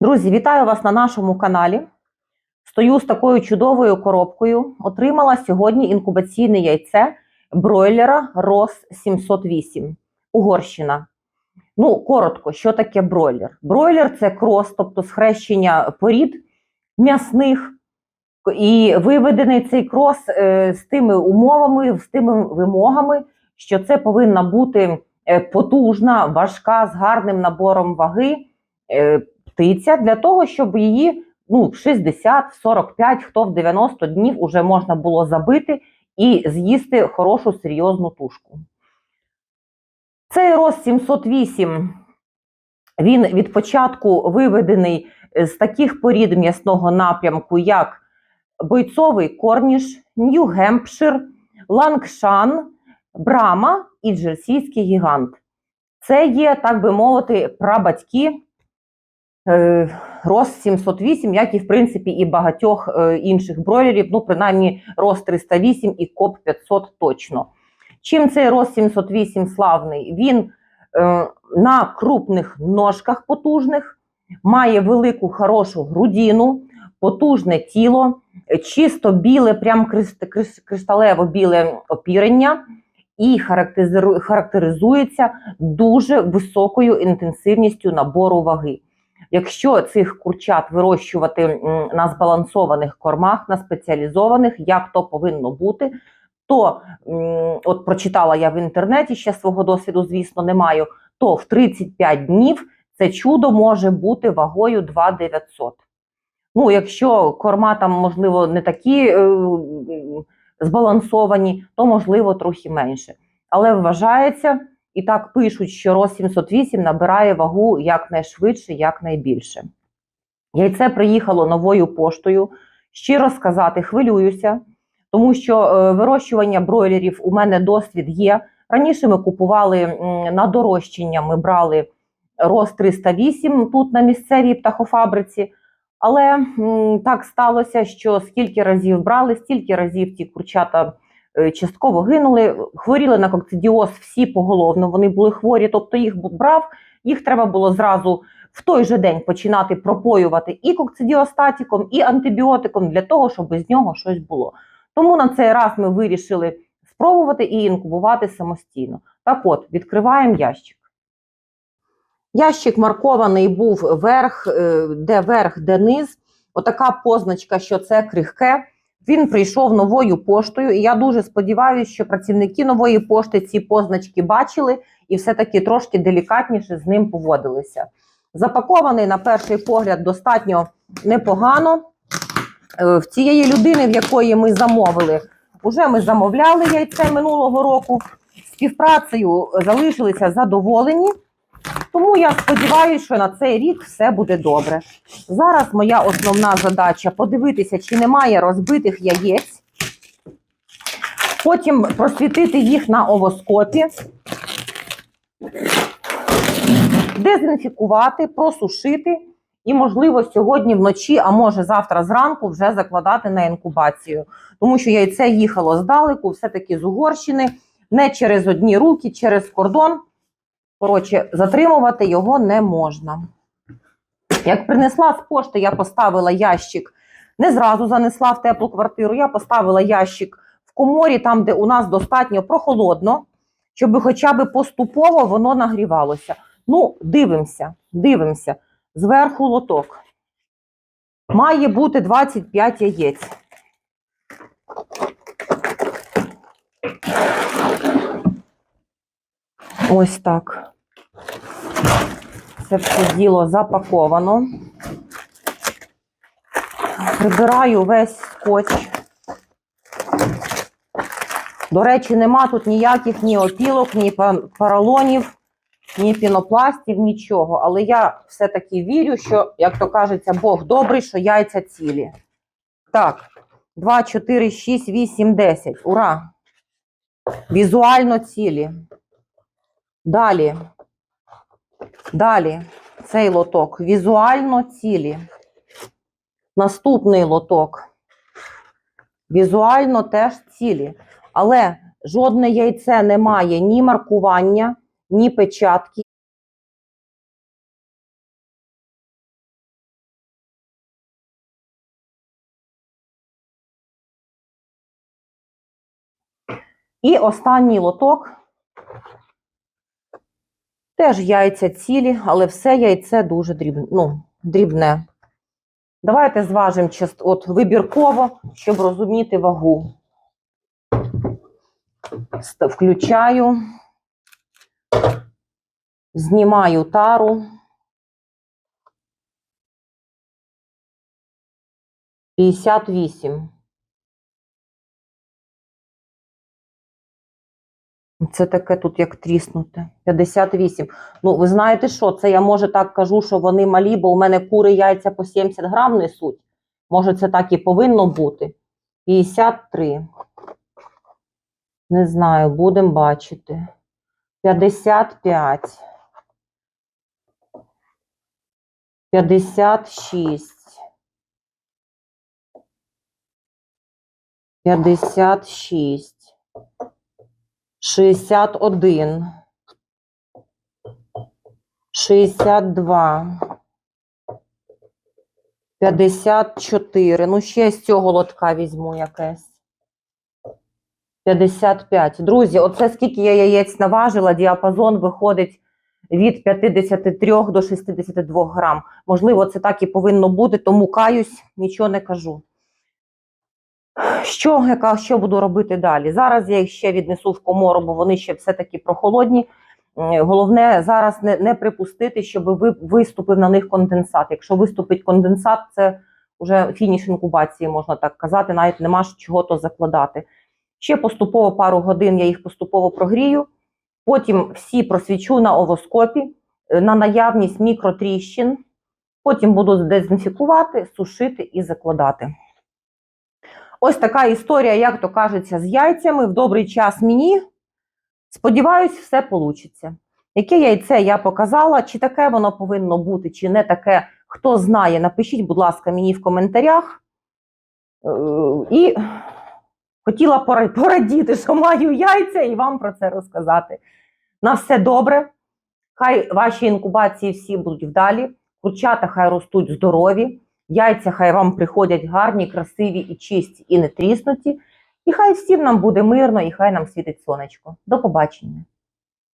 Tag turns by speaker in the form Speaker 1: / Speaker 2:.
Speaker 1: Друзі, вітаю вас на нашому каналі. Стою з такою чудовою коробкою. Отримала сьогодні інкубаційне яйце бройлера ROS 708 Угорщина. Ну, коротко, що таке бройлер? Бройлер це крос, тобто схрещення порід м'ясних. І виведений цей крос е, з тими умовами, з тими вимогами, що це повинна бути е, потужна, важка, з гарним набором ваги. Птиця для того, щоб її ну, в 60, в 45, хто в 90 днів уже можна було забити і з'їсти хорошу серйозну тушку. Цей роз 708 він від початку виведений з таких порід м'ясного напрямку, як бойцовий корніш, Нью-Гемпшир, Лангшан, Брама і Джерсійський гігант. Це є, так би мовити, прабатьки е, Рос 708, як і в принципі і багатьох е, інших бройлерів, ну принаймні Рос 308 і КОП 500 точно. Чим цей Рос 708 славний? Він е, на крупних ножках потужних, має велику хорошу грудину, потужне тіло, чисто біле, прям крис- крис- кришталево біле опірення. І характеризується дуже високою інтенсивністю набору ваги. Якщо цих курчат вирощувати на збалансованих кормах, на спеціалізованих, як то повинно бути, то от прочитала я в інтернеті, ще свого досвіду, звісно, не маю, то в 35 днів це чудо може бути вагою 2900. Ну, якщо корма там, можливо, не такі е, збалансовані, то можливо трохи менше. Але вважається, і так пишуть, що роз 708 набирає вагу якнайшвидше, якнайбільше. Яйце приїхало новою поштою. Щиро сказати, хвилююся, тому що е, вирощування бройлерів у мене досвід є. Раніше ми купували на дорощення, ми брали роз 308 тут на місцевій птахофабриці. Але так сталося, що скільки разів брали, стільки разів ті курчата частково гинули, хворіли на кокцидіоз всі поголовно, вони були хворі, тобто їх брав, їх треба було зразу в той же день починати пропоювати і кокцидіостатіком, і антибіотиком для того, щоб з нього щось було. Тому на цей раз ми вирішили спробувати і інкубувати самостійно. Так от, відкриваємо ящик. Ящик маркований був верх, е, де верх, де низ. Отака позначка, що це крихке. Він прийшов новою поштою, і я дуже сподіваюся, що працівники нової пошти ці позначки бачили і все-таки трошки делікатніше з ним поводилися. Запакований на перший погляд достатньо непогано. Е, В цієї людини, в якої ми замовили, уже ми замовляли яйце минулого року. Співпрацею залишилися задоволені. Тому я сподіваюся, що на цей рік все буде добре. Зараз моя основна задача подивитися, чи немає розбитих яєць, потім просвітити їх на овоскопі, дезінфікувати, просушити і, можливо, сьогодні вночі, а може завтра зранку вже закладати на інкубацію. Тому що яйце їхало здалеку, все-таки з Угорщини, не через одні руки, через кордон. Коротше, затримувати його не можна. Як принесла з пошти, я поставила ящик, не зразу занесла в теплу квартиру, я поставила ящик в коморі, там, де у нас достатньо прохолодно, щоб хоча б поступово воно нагрівалося. Ну, дивимося, дивимося. Зверху лоток. Має бути 25 яєць. Ось так. Це все діло запаковано. Прибираю весь скотч. До речі, нема тут ніяких ні опілок, ні поролонів, ні пінопластів, нічого. Але я все-таки вірю, що, як то кажеться, Бог добрий, що яйця цілі. Так, 2, 4, 6, 8, 10. Ура! Візуально цілі. Далі. Далі цей лоток. Візуально цілі. Наступний лоток. Візуально теж цілі. Але жодне яйце не має ні маркування, ні печатки. І останній лоток. Теж яйця цілі, але все яйце дуже дрібне. Ну, дрібне. Давайте зважимо от вибірково, щоб розуміти вагу. Включаю, знімаю тару. П'ятдесят вісім. Це таке тут як тріснуте. 58. Ну, ви знаєте що? Це я може так кажу, що вони малі, бо у мене кури яйця по 70 грам несуть. Може, це так і повинно бути. 53. Не знаю, будемо бачити. 55. 56. 56. 61, 62, 54. Ну, ще з цього лотка візьму якесь. 55. Друзі, оце скільки я яєць наважила, діапазон виходить від 53 до 62 грам. Можливо, це так і повинно бути, тому каюсь, нічого не кажу. Що, яка, що буду робити далі? Зараз я їх ще віднесу в комору, бо вони ще все-таки прохолодні. Головне зараз не, не припустити, щоб ви, виступив на них конденсат. Якщо виступить конденсат, це вже фініш інкубації, можна так казати, навіть нема чого то закладати. Ще поступово пару годин я їх поступово прогрію, потім всі просвічу на овоскопі е, на наявність мікротріщин, потім буду дезінфікувати, сушити і закладати. Ось така історія, як то кажеться, з яйцями в добрий час мені. Сподіваюсь, все вийде. Яке яйце я показала, чи таке воно повинно бути, чи не таке, хто знає, напишіть, будь ласка, мені в коментарях. Е, І хотіла порадіти, що маю яйця, і вам про це розказати. На все добре. Хай ваші інкубації всі будуть вдалі, курчата хай ростуть здорові. Яйця хай вам приходять гарні, красиві і чисті, і не тріснуті. І хай всім нам буде мирно, і хай нам світить сонечко. До побачення.